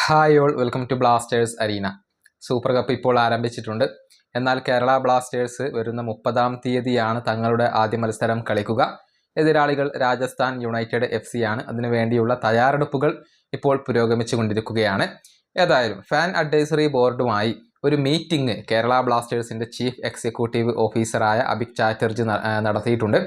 Hi all welcome to blasters arena super cup ഇപ്പോൾ ആരംഭിച്ചിട്ടുണ്ട്. എന്നാൽ കേരള ബ്ലാസ്റ്റേഴ്സ് വരുന്ന മുപ്പതാം തീയതിയാണ് തങ്ങളുടെ ആദ്യ മത്സരം കളിക്കുക. എതിരാളികൾ രാജസ്ഥാൻ യുണൈറ്റഡ് എഫ് സി ആണ്. അതിനു വേണ്ടിയുള്ള തയ്യാറെടുപ്പുകൾ ഇപ്പോൾ പുരോഗമിച്ചു കൊണ്ടിരിക്കുകയാണ് ഏതായാലും ഫാൻ അഡ്വൈസറി ബോർഡുമായി ഒരു മീറ്റിംഗ് കേരള ബ്ലാസ്റ്റേഴ്സിന്റെ ചീഫ് എക്സിക്യൂട്ടീവ് ഓഫീസറായ അഭിക് ചാറ്റർജി നടത്തിയിട്ടുണ്ട്.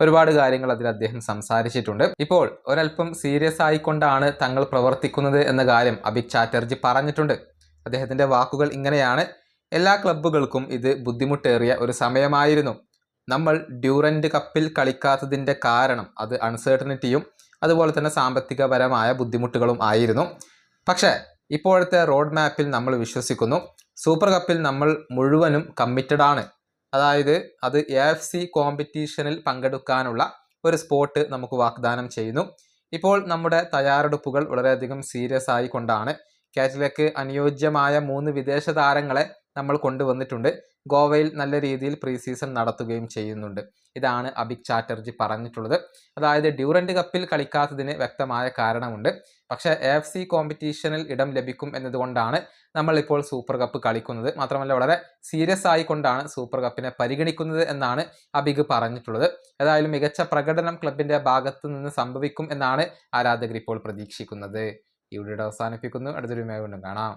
ഒരുപാട് കാര്യങ്ങൾ അതിൽ അദ്ദേഹം സംസാരിച്ചിട്ടുണ്ട്. ഇപ്പോൾ ഒരല്പം സീരിയസ് ആയിക്കൊണ്ടാണ് തങ്ങൾ പ്രവർത്തിക്കുന്നത് എന്ന കാര്യം അഭിക് ചാറ്റർജി പറഞ്ഞിട്ടുണ്ട്. അദ്ദേഹത്തിന്റെ വാക്കുകൾ ഇങ്ങനെയാണ്. എല്ലാ ക്ലബ്ബുകൾക്കും ഇത് ബുദ്ധിമുട്ടേറിയ ഒരു സമയമായിരുന്നു. നമ്മൾ ഡ്യൂറന്റ് കപ്പിൽ കളിക്കാത്തതിന്റെ കാരണം അത് അൺസേർട്ടനിറ്റിയും അതുപോലെ തന്നെ സാമ്പത്തികപരമായ ബുദ്ധിമുട്ടുകളും ആയിരുന്നു. പക്ഷേ ഇപ്പോഴത്തെ റോഡ് മാപ്പിൽ നമ്മൾ വിശ്വസിക്കുന്നു. സൂപ്പർ കപ്പിൽ നമ്മൾ മുഴുവനും കമ്മിറ്റഡ് ആണ് അതായത് അത് എ എഫ് സി കോമ്പറ്റീഷനിൽ പങ്കെടുക്കാനുള്ള ഒരു സ്പോട്ട് നമുക്ക് വാഗ്ദാനം ചെയ്യുന്നു. ഇപ്പോൾ നമ്മുടെ തയ്യാറെടുപ്പുകൾ വളരെയധികം സീരിയസ് ആയിക്കൊണ്ടാണ്. കാറ്റിലേക്ക് അനുയോജ്യമായ മൂന്ന് വിദേശ താരങ്ങളെ നമ്മൾ കൊണ്ടുവന്നിട്ടുണ്ട്. ഗോവയിൽ നല്ല രീതിയിൽ പ്രീ സീസൺ നടത്തുകയും ചെയ്യുന്നുണ്ട്. ഇതാണ് അഭിക് ചാറ്റർജി പറഞ്ഞിട്ടുള്ളത്. അതായത് ഡ്യൂറന്റ് കപ്പിൽ കളിക്കാത്തതിന് വ്യക്തമായ കാരണമുണ്ട്. പക്ഷേ എഫ് സി കോമ്പറ്റീഷനിൽ ഇടം ലഭിക്കും എന്നതുകൊണ്ടാണ് നമ്മളിപ്പോൾ സൂപ്പർ കപ്പ് കളിക്കുന്നത്. മാത്രമല്ല വളരെ സീരിയസ് ആയിക്കൊണ്ടാണ് സൂപ്പർ കപ്പിനെ പരിഗണിക്കുന്നത് എന്നാണ് അബിഗ് പറഞ്ഞിട്ടുള്ളത്. ഏതായാലും മികച്ച പ്രകടനം ക്ലബിന്റെ ഭാഗത്ത് നിന്ന് സംഭവിക്കും എന്നാണ് ആരാധകർ ഇപ്പോൾ പ്രതീക്ഷിക്കുന്നത്. വീഡിയോ അവസാനിപ്പിക്കുന്നു. അടുത്തൊരു മേഖല കാണാം.